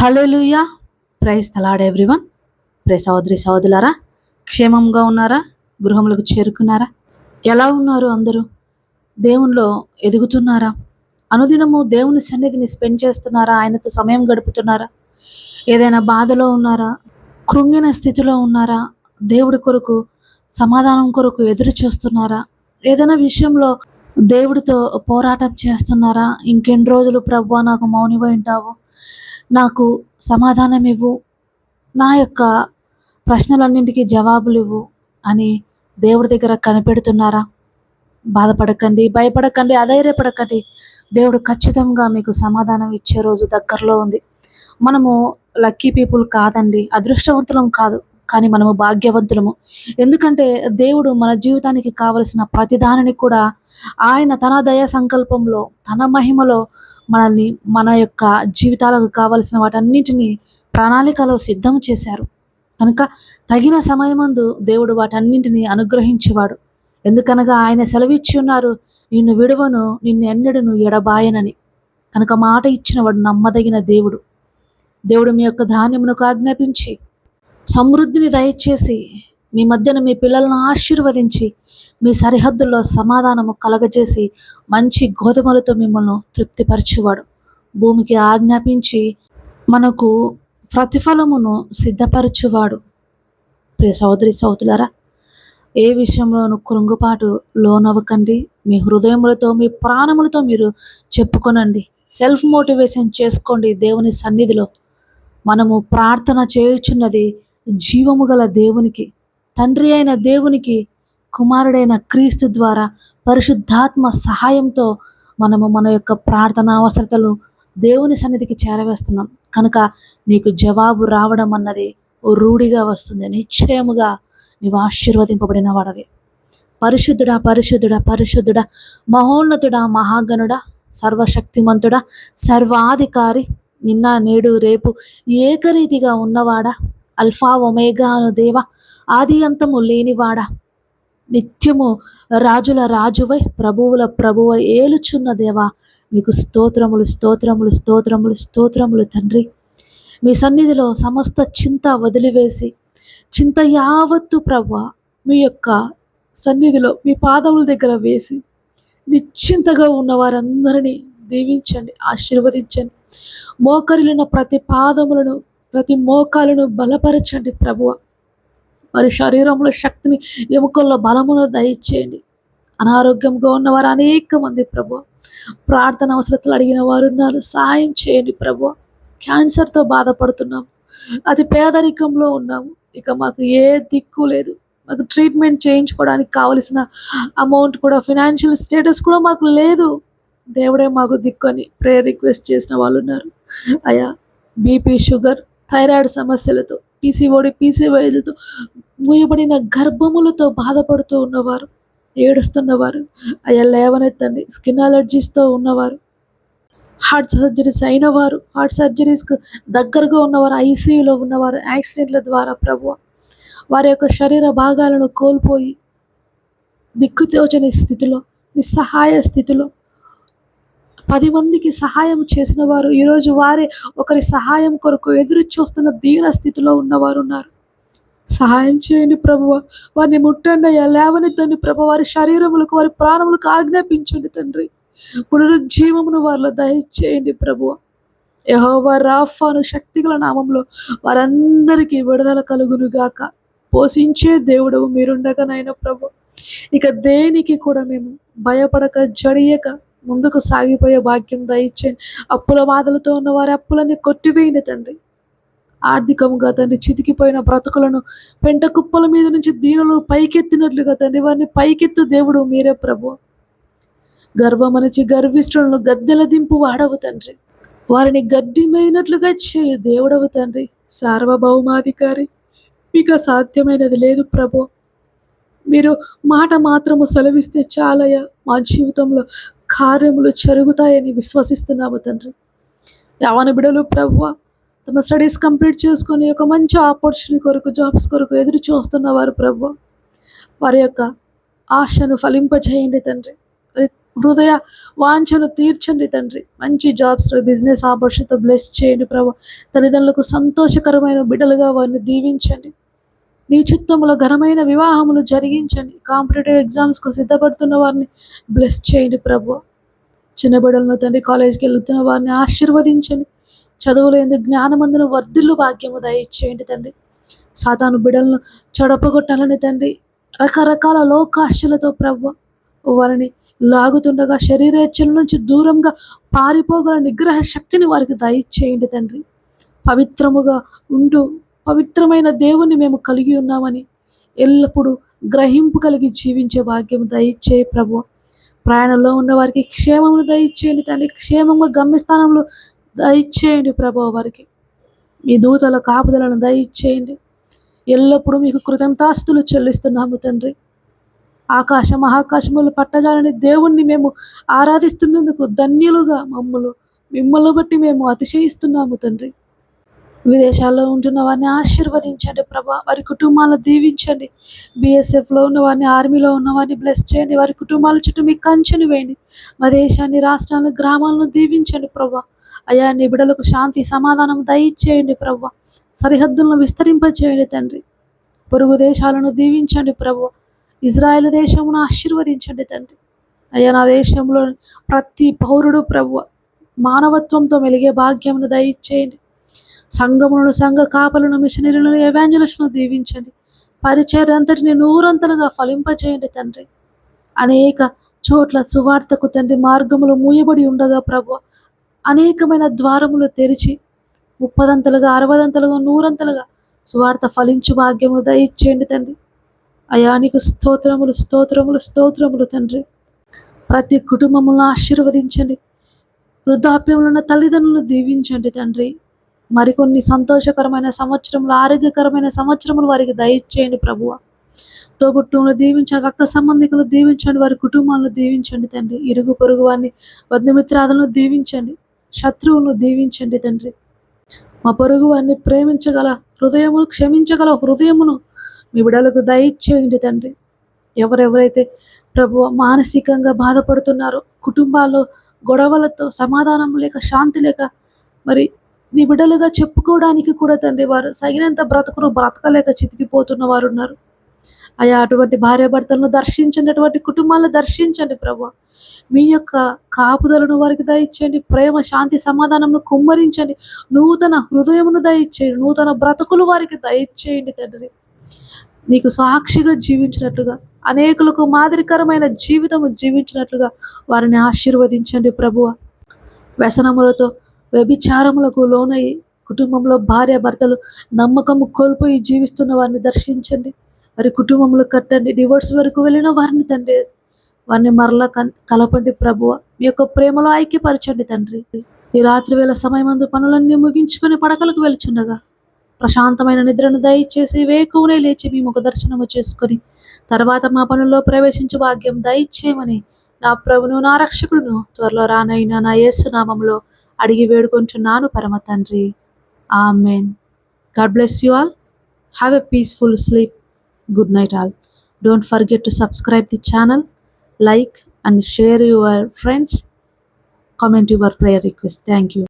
హల్లెలూయా. Praise తలాడ్ everyone. ప్రే సహోదరి సహోదరులారా క్షేమంగా ఉన్నారా? గృహములకు చేరుకున్నారా? ఎలా ఉన్నారు అందరూ? దేవునిలో ఎదుగుతున్నారా? అనుదినము దేవుని సన్నిధిని స్పెండ్ చేస్తున్నారా? ఆయనతో సమయం గడుపుతున్నారా? ఏదైనా బాధలో ఉన్నారా? కృంగిన స్థితిలో ఉన్నారా? దేవుడి కొరకు సమాధానం కొరకు ఎదురు చూస్తున్నారా? ఏదైనా విషయంలో దేవుడితో పోరాటం చేస్తున్నారా? ఇంకెన్ని రోజులు ప్రభు నాకు మౌనివై ఉంటావు? నాకు సమాధానం ఇవ్వు నా యొక్క ప్రశ్నలన్నింటికీ జవాబులు ఇవ్వు అని దేవుడి దగ్గర కనిపెడుతున్నారా? బాధపడకండి భయపడకండి అధైర్యపడకండి. దేవుడు ఖచ్చితంగా మీకు సమాధానం ఇచ్చే రోజు దగ్గరలో ఉంది. మనము లక్కీ పీపుల్ కాదండి అదృష్టవంతులం కాదు కానీ మనము భాగ్యవంతులము. ఎందుకంటే దేవుడు మన జీవితానికి కావలసిన ప్రతిదానిని కూడా ఆయన తన దయ సంకల్పంలో తన మహిమలో మనల్ని మన యొక్క జీవితాలకు కావలసిన వాటన్నిటిని ప్రణాళికలో సిద్ధం చేశారు. కనుక తగిన సమయమందు దేవుడు వాటన్నింటిని అనుగ్రహించేవాడు. ఎందుకనగా ఆయన సెలవిచ్చి ఉన్నారు నిన్ను విడువను నిన్ను ఎన్నడను ఎడబాయనని. కనుక మాట ఇచ్చినవాడు నమ్మదగిన దేవుడు. దేవుడు మీ యొక్క ధాన్యమునకు ఆజ్ఞాపించి సమృద్ధిని దయచేసి మీ మధ్యన మీ పిల్లలను ఆశీర్వదించి మీ సరిహద్దుల్లో సమాధానము కలగజేసి మంచి గోధుమలతో మిమ్మల్ని తృప్తిపరచువాడు. భూమికి ఆజ్ఞాపించి మనకు ప్రతిఫలమును సిద్ధపరచువాడు. ప్రియ సోదరి సోదరులారా ఏ విషయంలోనూ కృంగుపాటు లోనవ్వకండి. మీ హృదయములతో మీ ప్రాణములతో మీరు చెప్పుకొనండి. సెల్ఫ్ మోటివేషన్ చేసుకోండి. దేవుని సన్నిధిలో మనము ప్రార్థన చేయుచున్నది జీవము గల దేవునికి. తండ్రి అయిన దేవునికి కుమారుడైన క్రీస్తు ద్వారా పరిశుద్ధాత్మ సహాయంతో మనము మన యొక్క ప్రార్థన అవసరతలు దేవుని సన్నిధికి చేరవేస్తున్నాం. కనుక నీకు జవాబు రావడం అన్నది ఓ రూఢిగా వస్తుంది. నిశ్చయముగా నీవు ఆశీర్వదింపబడిన వాడవి. పరిశుద్ధుడా పరిశుద్ధుడా పరిశుద్ధుడా మహోన్నతుడా మహాగణుడా సర్వశక్తిమంతుడా సర్వాధికారి నిన్న నేడు రేపు ఏకరీతిగా ఉన్నవాడా అల్ఫా ఒమేగా అను దేవ ఆది అంతము లేనివాడా? నిత్యము రాజుల రాజువై ప్రభువుల ప్రభువై ఏలుచున్న దేవా మీకు స్తోత్రములు స్తోత్రములు స్తోత్రములు స్తోత్రములు తండ్రి. మీ సన్నిధిలో సమస్త చింత వదిలివేసి చింత యావత్తు ప్రభు మీ యొక్క సన్నిధిలో మీ పాదముల దగ్గర వేసి నిశ్చింతగా ఉన్న వారందరినీ దీవించండి ఆశీర్వదించండి. మోకరిలిన ప్రతి పాదములను ప్రతి మోకాలను బలపరచండి ప్రభువ. వారి శరీరంలో శక్తిని ఎముకల్లో బలమును దయచేయండి. అనారోగ్యంగా ఉన్నవారు అనేక మంది ప్రభు. ప్రార్థన అవసరతలు అడిగిన వారు ఉన్నారు. సాయం చేయండి ప్రభు. క్యాన్సర్తో బాధపడుతున్నాము అది పేదరికంలో ఉన్నాము ఇక మాకు ఏ దిక్కు లేదు. మాకు ట్రీట్మెంట్ చేయించుకోవడానికి కావలసిన అమౌంట్ కూడా ఫినాన్షియల్ స్టేటస్ కూడా మాకు లేదు. దేవుడే మాకు దిక్కు అని ప్రేయర్ రిక్వెస్ట్ చేసిన వాళ్ళు ఉన్నారు. అయా బీపీ షుగర్ థైరాయిడ్ సమస్యలతో పీసీఓడి పీసీవైలతో మూయబడిన గర్భములతో బాధపడుతూ ఉన్నవారు ఏడుస్తున్నవారు అయ్యా లేవనెత్తండి స్కిన్ అలర్జీస్తో ఉన్నవారు హార్ట్ సర్జరీస్ అయినవారు హార్ట్ సర్జరీస్కు దగ్గరగా ఉన్నవారు ఐసీయూలో ఉన్నవారు యాక్సిడెంట్ల ద్వారా ప్రభు వారి యొక్క శరీర భాగాలను కోల్పోయి దిక్కుతోచని స్థితిలో నిస్సహాయ స్థితిలో పది మందికి సహాయం చేసిన వారు ఈరోజు వారే ఒకరి సహాయం కొరకు ఎదురు చూస్తున్న దీన స్థితిలో ఉన్నవారు ఉన్నారు సహాయం చేయండి ప్రభువ. వారిని ముట్టండి అయ్యా లేవనెత్తండి ప్రభు. వారి శరీరములకు వారి ప్రాణములకు ఆజ్ఞాపించండి తండ్రి. పునరుజ్జీవమును వారిలో దయచేయండి ప్రభువ యహోవా రాఫాను శక్తిగల నామంలో వారందరికీ విడుదల కలుగును గాక పోషించే దేవుడవు మీరుండగానైనా ప్రభు. ఇక దేనికి కూడా మేము భయపడక జడియక ముందుకు సాగిపోయే భాగ్యం దయచేయండి. అప్పుల బాధలతో ఉన్న వారి అప్పులన్నీ కొట్టివేయండి తండ్రి. ఆర్థికంగా తండ్రి చితికిపోయిన బ్రతుకులను పెంట కుప్పల మీద నుంచి దీనులు పైకెత్తినట్లుగా తండ్రి వారిని పైకెత్తు దేవుడు మీరే ప్రభు. గర్వమనిచి గర్విష్ఠులను గద్దెల దింపు వాడవు తండ్రి. వారిని గడ్డిమైనట్లుగా చేయు దేవుడవు తండ్రి. సార్వభౌమాధికారి. మీకు సాధ్యమైనది లేదు ప్రభు. మీరు మాట మాత్రము సెలవిస్తే చాలయ మా జీవితంలో కార్యములు జరుగుతాయని విశ్వసిస్తున్నాము తండ్రి. యవన బిడలు ప్రభువ తమ స్టడీస్ కంప్లీట్ చేసుకొని ఒక మంచి ఆపర్చునిటీ కొరకు జాబ్స్ కొరకు ఎదురు చూస్తున్న వారు ప్రభు. వారి యొక్క ఆశను ఫలింపజేయండి తండ్రి. హృదయ వాంఛను తీర్చండి తండ్రి. మంచి జాబ్స్లో బిజినెస్ ఆపర్చునిటీతో బ్లెస్ చేయండి ప్రభు. తల్లిదండ్రులకు సంతోషకరమైన బిడ్డలుగా వారిని దీవించండి. నీ చిత్తంలో ఘనమైన వివాహములు జరిగించండి. కాంపిటేటివ్ ఎగ్జామ్స్కు సిద్ధపడుతున్న వారిని బ్లెస్ చేయండి ప్రభు. చిన్న బిడ్డలను తండ్రి కాలేజీకి వెళ్తున్న వారిని ఆశీర్వదించండి. చదువులు ఎందుకు జ్ఞానమందును వర్ధిల్లు భాగ్యము దయచేయండి తండ్రి. సాతాను బిడలను చెడపగొట్టాలని తండ్రి. రకరకాల లోకాశలతో ప్రభు వారిని లాగుతుండగా శరీరేచ్ఛల నుంచి దూరంగా పారిపోగల నిగ్రహ శక్తిని వారికి దయచేయండి తండ్రి. పవిత్రముగా ఉంటూ పవిత్రమైన దేవుని మేము కలిగి ఉన్నామని ఎల్లప్పుడూ గ్రహింపు కలిగి జీవించే భాగ్యం దయచేయి ప్రభు. ప్రయాణంలో ఉన్న వారికి క్షేమమును దయచేయండి తండ్రి. క్షేమంగా గమ్యస్థానంలో దయచేయండి ప్రభు వారికి. మీ దూతల కాపుదలను దయచేయండి. ఎల్లప్పుడూ మీకు కృతంతాస్తులు చెల్లిస్తున్నాము తండ్రి. ఆకాశ మహాకాశములు పట్టజాలని దేవుణ్ణి మేము ఆరాధిస్తున్నందుకు ధన్యులుగా మమ్మలు మిమ్మల్ని బట్టి మేము అతిశయిస్తున్నాము తండ్రి. విదేశాల్లో ఉంటున్న వారిని ఆశీర్వదించండి ప్రభా. వారి కుటుంబాలను దీవించండి. బీఎస్ఎఫ్లో ఉన్న వారిని ఆర్మీలో ఉన్న వారిని బ్లెస్ చేయండి. వారి కుటుంబాల చుట్టూ మీకు కంచెను వేయండి. మా దేశాన్ని రాష్ట్రాలను గ్రామాలను దీవించండి ప్రభా. అయా నీ బిడలకు శాంతి సమాధానం దయచేయండి ప్రభా సరిహద్దులను విస్తరింపచేయండి తండ్రి. పొరుగు దేశాలను దీవించండి ప్రభు ఇజ్రాయెల్ దేశమును ఆశీర్వదించండి తండ్రి. అయ్యా నా దేశంలో ప్రతి పౌరుడు ప్రభు మానవత్వంతో మెలిగే భాగ్యమును దయచేయండి. సంఘములను సంఘ కాపలను మిషనరీలను ఎవాంజలిస్ట్ను దీవించండి. పరిచయం అంతటిని నూరంతలుగా ఫలింపచేయండి తండ్రి. అనేక చోట్ల సువార్తకు తండ్రి మార్గములు మూయబడి ఉండగా ప్రభు అనేకమైన ద్వారములు తెరిచి ముప్పదంతలుగా అరవదంతలుగా నూరంతలుగా స్వార్థ ఫలించు భాగ్యములు దయచేయండి తండ్రి. అయానికి స్తోత్రములు స్తోత్రములు స్తోత్రములు తండ్రి. ప్రతి కుటుంబములను ఆశీర్వదించండి. వృద్ధాప్యంలో ఉన్న తల్లిదండ్రులను దీవించండి తండ్రి. మరికొన్ని సంతోషకరమైన సంవత్సరములు ఆరోగ్యకరమైన సంవత్సరములు వారికి దయచేయండి ప్రభువ. తోబుట్టుములు దీవించండి రక్త సంబంధికులు దీవించండి వారి కుటుంబాలను దీవించండి తండ్రి. ఇరుగు పొరుగు వారిని బంధుమిత్రాదులను దీవించండి. శత్రువును దీవించండి తండ్రి. మా పొరుగు వారిని ప్రేమించగల హృదయమును క్షమించగల హృదయమును మీ బిడలకు దయచేయండి తండ్రి. ఎవరెవరైతే ప్రభు మానసికంగా బాధపడుతున్నారో కుటుంబాల్లో గొడవలతో సమాధానం లేక శాంతి లేక మరి నీ బిడ్డలుగా చెప్పుకోవడానికి కూడా తండ్రి వారు సగినంత బ్రతుకును బ్రతకలేక చితికిపోతున్న వారు ఉన్నారు అయా అటువంటి భార్యాభర్తలను దర్శించండి అటువంటి కుటుంబాలను దర్శించండి ప్రభు. మీ యొక్క కాపుదలను వారికి దయచేయండి ప్రేమ శాంతి సమాధానంను కుమ్మరించండి. నూతన హృదయమును దయచేయండి నూతన బ్రతుకులు వారికి దయచేయండి తండ్రి. నీకు సాక్షిగా జీవించినట్లుగా అనేకులకు మాదిరికరమైన జీవితము జీవించినట్లుగా వారిని ఆశీర్వదించండి ప్రభువ వ్యసనములతో వ్యభిచారములకు లోనై కుటుంబంలో భార్య భర్తలు నమ్మకము కోల్పోయి జీవిస్తున్న వారిని దర్శించండి. వారి కుటుంబంలో కట్టండి డివోర్స్ వరకు వెళ్ళిన వారిని తండ్రి. వారిని మరలా కలపండి ప్రభువ మీ యొక్క ప్రేమలో ఐక్యపరచండి తండ్రి. ఈ రాత్రి వేళ సమయమందు పనులన్నీ ముగించుకొని పడకలకు వెళ్చుండగా ప్రశాంతమైన నిద్రను దయచేసి వేకువనే లేచి మీ ముఖ దర్శనము చేసుకొని తర్వాత మా పనుల్లో ప్రవేశించు భాగ్యం దయచేయమని నా ప్రభును నా రక్షకుడును త్వరలో రానైనా నా యేసునామంలో అడిగి వేడుకుంటున్నాను పరమ తండ్రి. Amen. God bless you all. Have a peaceful sleep. good night all. Don't forget to subscribe the channel like and share your friends. Comment your prayer request. Thank you.